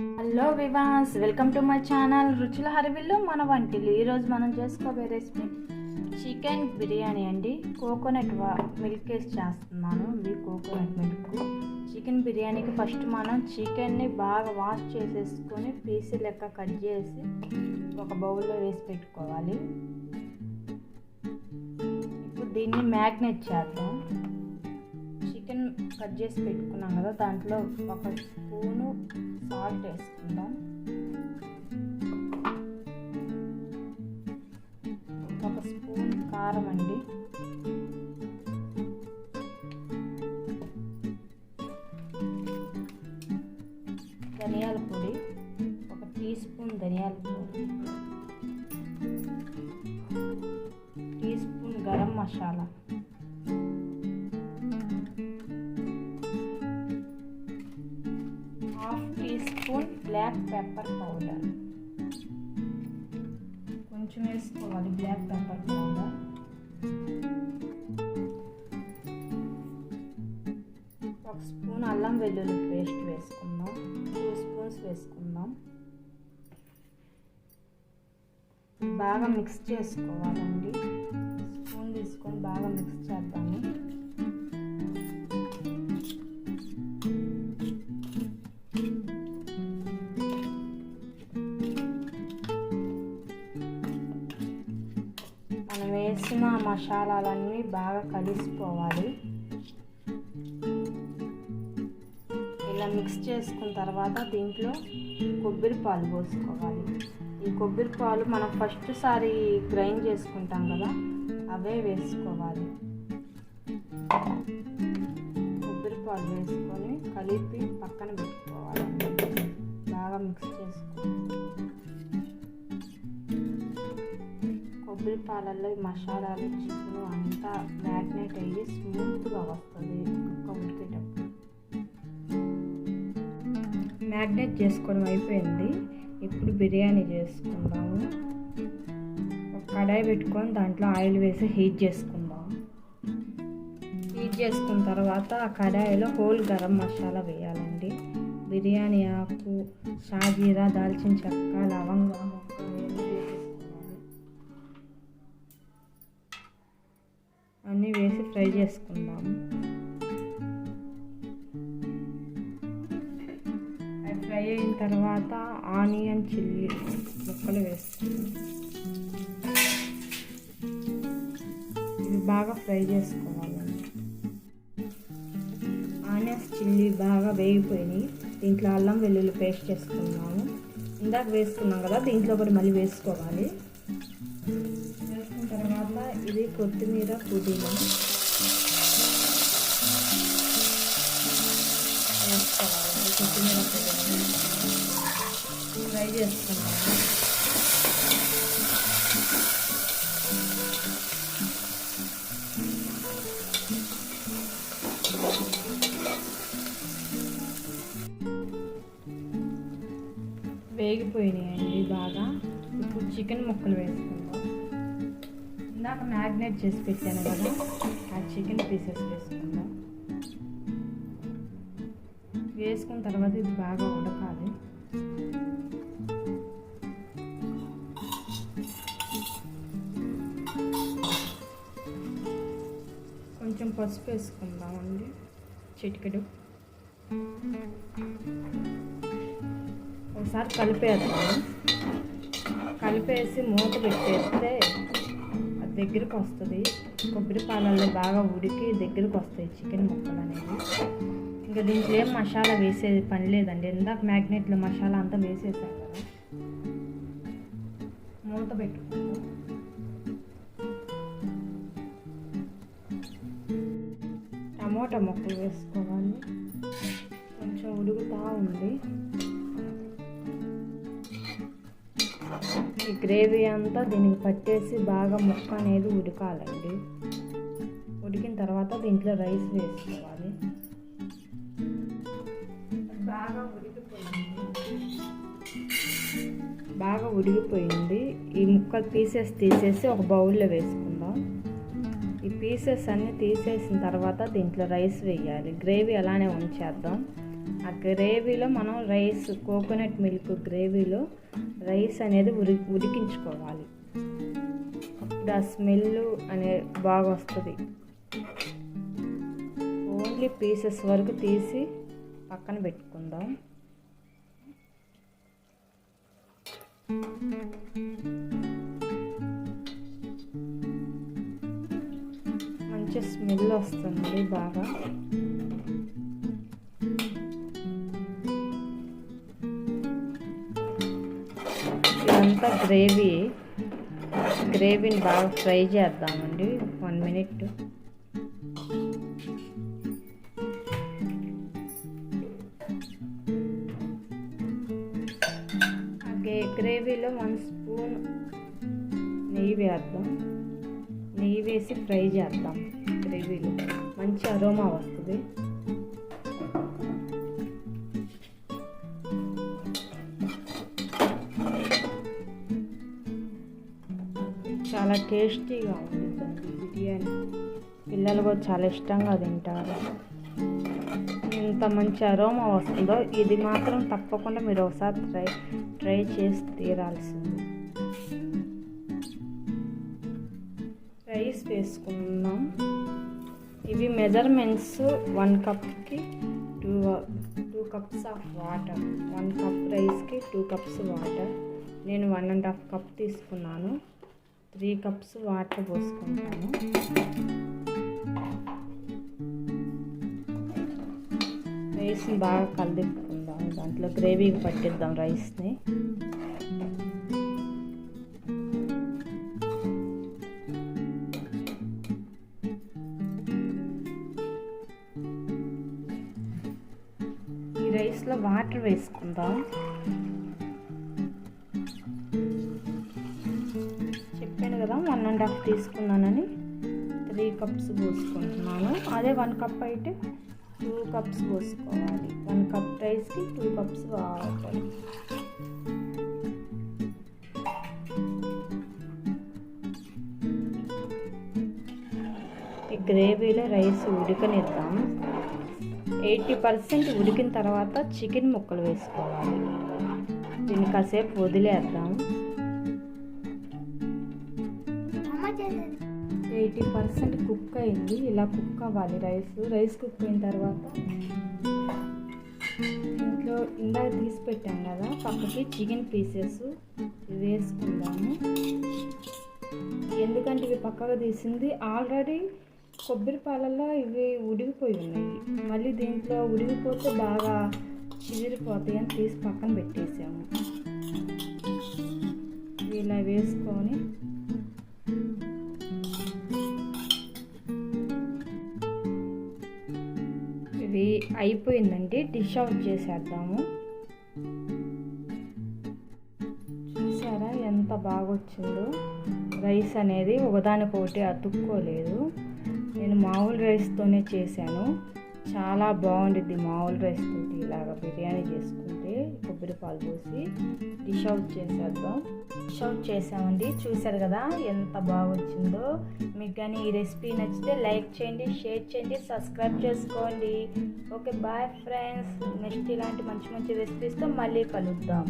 Hello viewers welcome to my channel Ruchula Harivillu మన వంటిలు ఈరోజు మనం చేసుకోబోయే రెసిపీ చికెన్ బిర్యానీ అండి. కోకోనట్ మిల్క్ వేసి చేస్తున్నాను. ఇది కోకోనట్ మిల్క్ చికెన్ బిర్యానీకి ఫస్ట్ మనం చికెన్ని బాగా వాష్ చేసేసుకొని పీసు లెక్క కట్ చేసి ఒక బౌల్లో వేసి పెట్టుకోవాలి. ఇప్పుడు దీన్ని మ్యాగ్నేట్ చేద్దాం. చికెన్ కట్ చేసి పెట్టుకున్నాం కదా దాంట్లో ఒక స్పూను సాల్ట్ వేసుకుందాం. ఒక స్పూన్ కారం అండి. ధనియాల పొడి ఒక టీ స్పూన్ ధనియాల పొడి teaspoon garam masala. Pepper powder కొంచెం వేసుకోవాలి బ్లాక్ పెప్పర్ పౌడర్ ఒక స్పూన్ అల్లం వెల్లుల్లి పేస్ట్ వేసుకుందాం టూ స్పూన్స్ వేసుకుందాం. బాగా మిక్స్ చేసుకోవాలండి. స్పూన్ తీసుకొని బాగా మిక్స్ చేద్దాము. మసాలాలన్నీ బాగా కలిసిపోవాలి. ఇలా మిక్స్ చేసుకున్న తర్వాత దీంట్లో కొబ్బరి పాలు పోసుకోవాలి. ఈ కొబ్బరి పాలు మనం ఫస్ట్ సారి గ్రైండ్ చేసుకుంటాం కదా అవే వేసుకోవాలి. కొబ్బరి పాలు వేసుకొని కలిపి పక్కన పెట్టుకోవాలి బాగా మిక్స్ చేసుకోవాలి కొబ్బరి పాలల్లో ఈ మసాలాలు చికెన్ అంతా మ్యాగ్నేట్ అయ్యి స్మూత్గా వస్తుంది కుక్క ఉడికేటప్పుడు మ్యాగ్నేట్ చేసుకోవడం అయిపోయింది. ఇప్పుడు బిర్యానీ చేసుకుందాము. ఒక కడాయి పెట్టుకొని దాంట్లో ఆయిల్ వేసి హీట్ చేసుకుందాం. హీట్ చేసుకున్న తర్వాత ఆ కడాయిలో హోల్ గరం మసాలా వేయాలండి. బిర్యానీ ఆకు షాజీరా దాల్చిన చెక్క లవంగా ఫ్రై చేసుకుందాం. అవి ఫ్రై అయిన తర్వాత ఆనియన్ చిల్లీ ముక్కలు వేసుకుందాం. ఇవి బాగా ఫ్రై చేసుకోవాలండి ఆనియన్స్ చిల్లీ బాగా వేగిపోయినాయి. దీంట్లో అల్లం వెల్లుల్లి పేస్ట్ చేసుకున్నాము ఇందాక వేసుకున్నాం కదా దీంట్లో కూడా మళ్ళీ వేసుకోవాలి. వేసుకున్న తర్వాత ఇది కొత్తిమీర పుదీనా. వేసుకోవాలి కొత్తిమీర ఫ్రై చేసుకున్నాము వేగిపోయినాయండి బాగా. ఇప్పుడు చికెన్ ముక్కలు వేసుకుందాం. ఇందాక మ్యాగ్నేట్ చేసి పెట్టాను కదా ఆ చికెన్ పీసెస్ వేసుకుందాం. వేసుకున్న తర్వాత ఇది బాగా ఉడకాలి. కొంచెం పసుపు వేసుకుందామండి. చిటికెడు. ఒకసారి కలిపేద్దాం. కలిపేసి మూత పెట్టేస్తే అది దగ్గరికి వస్తుంది. కొబ్బరి పాలల్లో బాగా ఉడికి దగ్గరికి వస్తాయి చికెన్ ముక్కలు అనేవి ఇంకా దీంట్లో ఏం మసాలా వేసేది పని లేదండి. ఇందాక మ్యాగ్నెట్లో మసాలా అంతా వేసేసాను కదా. మూత పెట్టుకుంటాం టమోటా మొక్కలు వేసుకోవాలి. కొంచెం ఉడుకుతా ఉంది. ఈ గ్రేవీ అంతా దీనికి పట్టేసి బాగా ముక్క అనేది ఉడకాలండి. ఉడికిన తర్వాత దీంట్లో రైస్ వేసుకోవాలి. ఉడిగిపోయింది ఈ ముక్కలు పీసెస్ తీసేసి ఒక బౌల్లో వేసుకుందాం. ఈ పీసెస్ అన్నీ తీసేసిన తర్వాత దీంట్లో రైస్ వేయాలి. గ్రేవీ అలానే ఉంచేద్దాం. ఆ గ్రేవీలో మనం రైస్ కోకోనట్ మిల్క్ గ్రేవీలో రైస్ అనేది ఉరి ఉడికించుకోవాలి. అప్పుడు ఆ స్మెల్ అనే బాగా వస్తుంది ఓన్లీ పీసెస్ వరకు తీసి పక్కన పెట్టుకుందాం. మంచి స్మెల్ వస్తుంది బాగా. ఇదంతా గ్రేవీ. గ్రేవీని బాగా ఫ్రై చేద్దామండి. One minute. గ్రేవీలో వన్ స్పూన్ నెయ్యి వేద్దాం. నెయ్యి వేసి ఫ్రై చేద్దాం గ్రేవీలో. మంచి అరోమా వస్తుంది. చాలా టేస్టీగా ఉంటుంది బిర్యానీ. పిల్లలు కూడా చాలా ఇష్టంగా తింటారు. ఎంత మంచి అరోమా వస్తుందో ఇది మాత్రం తప్పకుండా మీరు ఒకసారి ట్రై ట్రై చేసి తీరాల్సింది. రైస్ వేసుకుందాం. ఇవి measurements one కప్కి two two cups of water. One cup రైస్కి టూ కప్స్ వాటర్. నేను వన్ అండ్ హాఫ్ కప్ తీసుకున్నాను. త్రీ కప్స్ వాటర్ పోసుకుంటాను. రైస్ని బాగా కలిపి దాంట్లో గ్రేవీకి పట్టిద్దాం రైస్ని. ఈ రైస్లో వాటర్ వేసుకుందాం. చెప్పాను కదా వన్ అండ్ హాఫ్ తీసుకున్నానని. త్రీ కప్స్ పోసుకుంటున్నాను. అదే వన్ కప్ అయితే టూ కప్స్ పోసుకోవాలి వన్ కప్ రైస్కి టూ కప్స్ వాటర్ ఈ గ్రేవీలో రైస్ ఉడకనిద్దాం. ఎయిటీ పర్సెంట్ ఉడికిన తర్వాత చికెన్ ముక్కలు వేసుకోవాలి. దీన్ని కాసేపు వదిలేద్దాం. ఎయిటీ పర్సెంట్ కుక్ అయింది ఇలా కుక్ అవ్వాలి రైస్. రైస్ కుక్ అయిన తర్వాత ఇంట్లో ఇందాక తీసి పెట్టాం కదా పక్కకి చికెన్ పీసెస్ వేసుకుందాము. ఎందుకంటే ఇవి పక్కగా తీసింది ఆల్రెడీ కొబ్బరి పాలల్లో ఇవి ఉడిగిపోయి ఉన్నాయి. మళ్ళీ దీంట్లో ఉడిగిపోతే బాగా చిదిరిపోతాయి అని తీసి పక్కన పెట్టేసాము. ఇలా వేసుకొని అయిపోయిందండి. డిష్ అవుట్ చేసేద్దాము. చూసారా ఎంత బాగా వచ్చిందో రైస్ అనేది ఒకదానికొకటి అతుక్కోలేదు. నేను మామూలు రైస్తోనే చేశాను. చాలా బాగుండిద్ది మామూలు రైస్ తోటి ఇలాగ బిర్యానీ చేసుకుని కొబ్బరి పాలు పోసి డిష్ అవుట్ చేసేద్దాం. డిష్ అవుట్ చేసామండి. చూసారు కదా ఎంత బాగా వచ్చిందో మీకు కానీ ఈ రెసిపీ నచ్చితే లైక్ చేయండి షేర్ చేయండి సబ్స్క్రైబ్ చేసుకోండి. Okay bye friends. నెక్స్ట్ ఇలాంటి మంచి మంచి రెసిపీస్తో మళ్ళీ కలుద్దాం.